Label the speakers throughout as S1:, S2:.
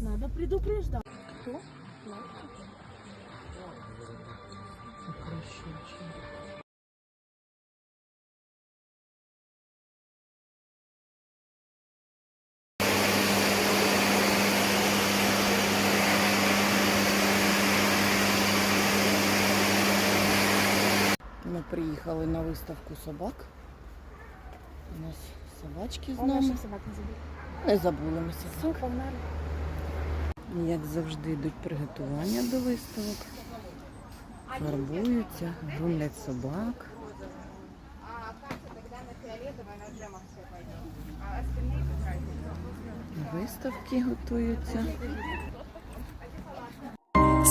S1: Надо предупреждать.
S2: Ми приїхали на виставку собак. У нас собачки з нами.
S1: собак не забудь.
S2: Не забули ми собак. Як завжди йдуть приготування до виставок. Фарбуються, грумлять собак. Виставки готуються.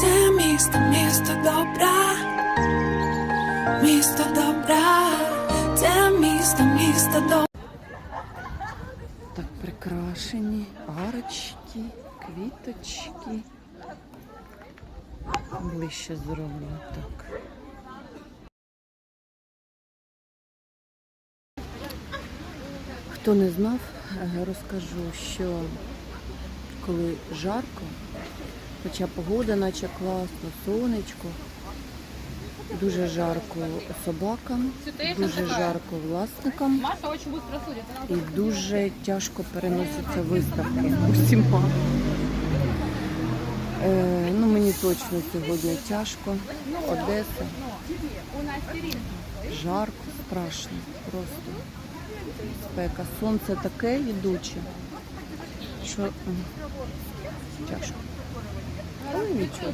S3: Це місто, місто добра, добра.
S2: Так прикрашені арочки, квіточки. Ближче зроблю так. Хто не знав, е, розкажу, що коли жарко, хоча погода наче класно, сонечко, дуже жарко собакам, дуже жарко власникам. І дуже тяжко переносяться виставки усіма. Е, ну, мені точно сьогодні тяжко. Одеса. Жарко, страшно, просто спека. Сонце таке йдуче, що тяжко. Але нічого.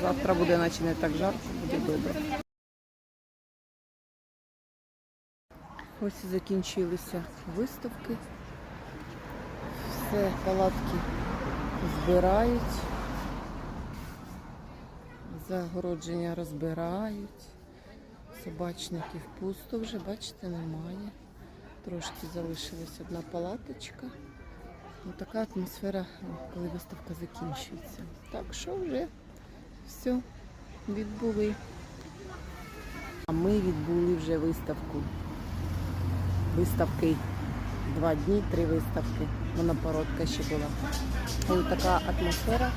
S2: Завтра буде наче не так жарко, буде добре. Ось і закінчилися виставки. Все, палатки збирають. Загородження розбирають. Собачників пусто вже, бачите, немає. Трошки залишилась одна палаточка. Така атмосфера, коли виставка закінчується. Так що вже все відбули. А ми відбули вже виставку. Виставки два дні, три виставки. Монопородка ще була. І така атмосфера.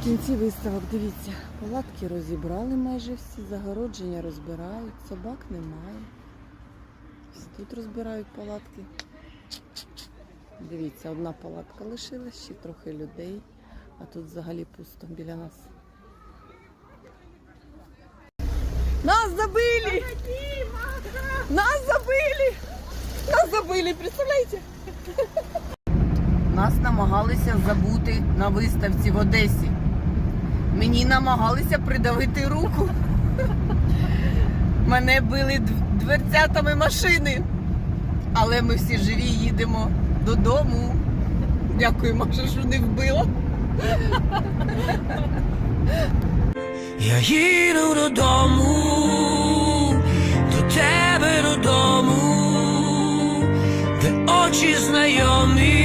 S2: В кінці виставок, дивіться, палатки розібрали майже всі, загородження розбирають, собак немає. Тут розбирають палатки. Дивіться, одна палатка лишилась, ще трохи людей, а тут взагалі пусто біля нас. Нас забили! Нас забили! Нас забили, представляєте? Нас намагалися забути на виставці в Одесі. Мені намагалися придавити руку. Мене били дверцятами машини. Але ми всі живі їдемо додому. Дякую, Маша, що не вбила.
S3: Я їду додому, до тебе додому, де очі знайомі,